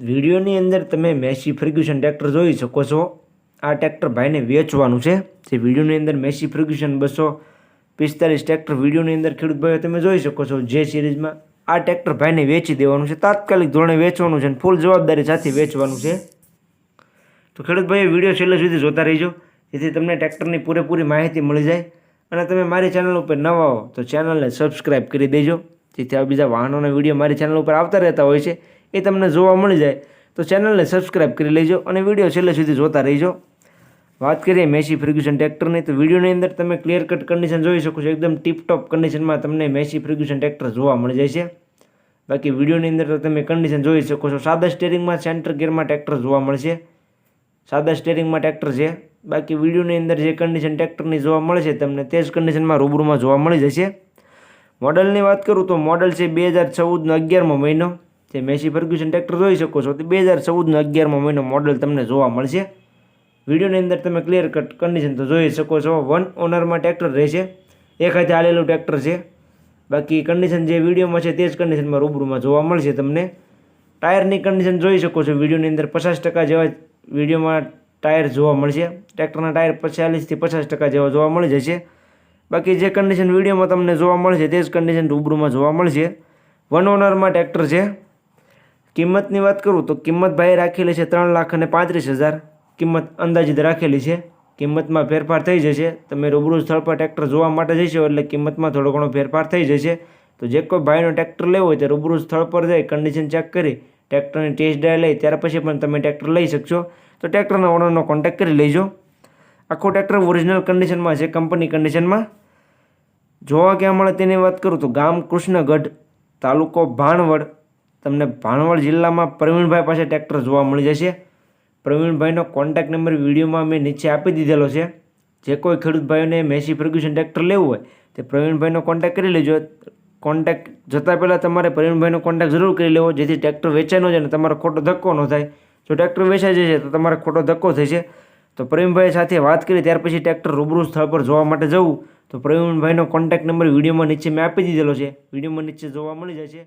વિડીયોની અંદર તમે મેસી ફર્ગ્યુસન ટ્રેક્ટર જોઈ શકો છો. આ ટ્રેક્ટર ભાઈને વેચવાનું છે. જે વિડીયોની અંદર મેસી ફર્ગ્યુસન બસો પિસ્તાલીસ ટ્રેક્ટર વિડીયોની અંદર ખેડૂત ભાઈઓ તમે જોઈ શકો છો. જે સિરીઝમાં આ ટ્રેક્ટર ભાઈને વેચી દેવાનું છે. તાત્કાલિક ધોરણે વેચવાનું છે અને ફૂલ જવાબદારી સાથે વેચવાનું છે. તો ખેડૂત ભાઈ વીડિયો છેલ્લે સુધી જોતા રહીજો. જેથી તમને ટ્રેક્ટરની પૂરેપૂરી માહિતી મળી જાય. અને તમે મારી ચેનલ ઉપર નવા હો તો ચેનલને સબસ્ક્રાઈબ કરી દેજો. જેથી આ બીજા વાહનોના વીડિયો મારી ચેનલ ઉપર આવતા રહેતા હોય છે. એ તમને જોવા મળી જાય, તો ચેનલને સબસ્ક્રાઈબ કરી લેજો અને વીડિયો છેલ્લે સુધી જોતા રહીજો. વાત કરીએ મેસી ફર્ગ્યુસન ટ્રેક્ટરની, તો વિડીયોની અંદર તમે ક્લિયર કટ કન્ડિશન જોઈ શકો છો, એકદમ ટીપટોપ કન્ડિશનમાં તમને મેસી ફર્ગ્યુસન ટ્રેક્ટર જોવા મળી જાય છે. બાકી વિડીયોની અંદર તો તમે કન્ડિશન જોઈ શકો છો, સાદા સ્ટેરિંગમાં સેન્ટર ગિયરમાં ટ્રેક્ટર જોવા મળશે. સાદા સ્ટેરિંગમાં ટ્રેક્ટર છે, બાકી વિડીયોની અંદર જે કન્ડિશન ટ્રેક્ટરની જોવા મળે છે, તમને તે જ કન્ડિશનમાં રૂબરૂમાં જોવા મળી જશે. મોડલની વાત કરું તો મોડલ છે બે હજાર ચૌદનો અગિયારમો મહિનો. જે મેસી ફર્ગ્યુસન ટ્રેક્ટર જોઈ શકો છો, તે બે હજાર ચૌદનો અગિયારમો મહિનો મોડલ તમને જોવા મળશે. વિડીયોની અંદર તમે ક્લિયર કટ કન્ડિશન તો જોઈ શકો છો વન ઓનરમાં ટ્રેક્ટર રહેશે, એક હાથે હાલેલું ટ્રેક્ટર છે. બાકી કન્ડિશન જે વિડીયોમાં છે તે જ કન્ડિશનમાં રૂબરૂમાં જોવા મળશે તમને. ટાયરની કન્ડિશન જોઈ શકો છો, વિડીયોની અંદર પચાસ ટકા જેવા વિડીયોમાં ટાયર જોવા મળશે. ટ્રેક્ટરના ટાયર ચાલીસથી પચાસ ટકા જેવા જોવા મળી જશે. બાકી જે કન્ડિશન વિડીયોમાં તમને જોવા મળશે, તે જ કન્ડિશન રૂબરૂમાં જોવા મળશે. વન ઓનરમાં ટ્રેક્ટર છે. કિંમતની વાત કરું તો કિંમત ભાઈ રાખેલી છે ત્રણ લાખ અને પાંત્રીસ હજાર. કિંમત અંદાજિત રાખેલી છે. કિંમતમાં ફેરફાર થઈ જશે. તમે રૂબરૂ સ્થળ પર ટ્રેક્ટર જોવા માટે જશો એટલે કિંમતમાં થોડો ઘણો ફેરફાર થઈ જશે. તો જે કોઈ ભાઈનો ટ્રેક્ટર લેવો હોય તે રૂબરૂ સ્થળ પર જઈ કન્ડિશન ચેક કરી ટ્રેક્ટરની ટેસ્ટ ડ્રાઈવ લઈ ત્યાર પછી પણ તમે ટ્રેક્ટર લઈ શકશો. તો ટ્રેક્ટરના ઓનરનો કોન્ટેક્ટ કરી લેજો. આખું ટ્રેક્ટર ઓરિજિનલ કન્ડિશનમાં છે કંપની કન્ડિશનમાં જોવા ક્યાં મળે તેની વાત કરું તો ગામ કૃષ્ણગઢ, તાલુકો ભાણવડ. તમને ભાણવડ જિલ્લામાં પ્રવીણભાઈ પાસે ટ્રેક્ટર જોવા મળી જશે. પ્રવીણભાઈનો કોન્ટેક્ટ નંબર વિડીયોમાં મેં નીચે આપી દીધેલો છે. જે કોઈ ખેડૂત ભાઈઓને મેસી ફર્ગ્યુસન ટ્રેક્ટર લેવું હોય, તે પ્રવીણભાઈનો કોન્ટેક્ટ કરી લેજો. કોન્ટેક્ટ જતાં પહેલાં તમારે પ્રવીણભાઈનો કોન્ટેક્ટ જરૂર કરી લેવો, જેથી ટ્રેક્ટર વેચાઈ ન જાય અને તમારો ખોટો ધક્કો ન થાય. જો ટ્રેક્ટર વેચાઈ જશે, તો તમારે ખોટો ધક્કો થશે તો પ્રવીણભાઈ સાથે વાત કરી, ત્યાર પછી ટ્રેક્ટર રૂબરૂ સ્થળ પર જોવા માટે જવું. તો પ્રવીણભાઈનો કોન્ટેક્ટ નંબર વિડીયોમાં નીચે મેં આપી દીધેલો છે. વિડીયોમાં નીચે જોવા મળી જશે.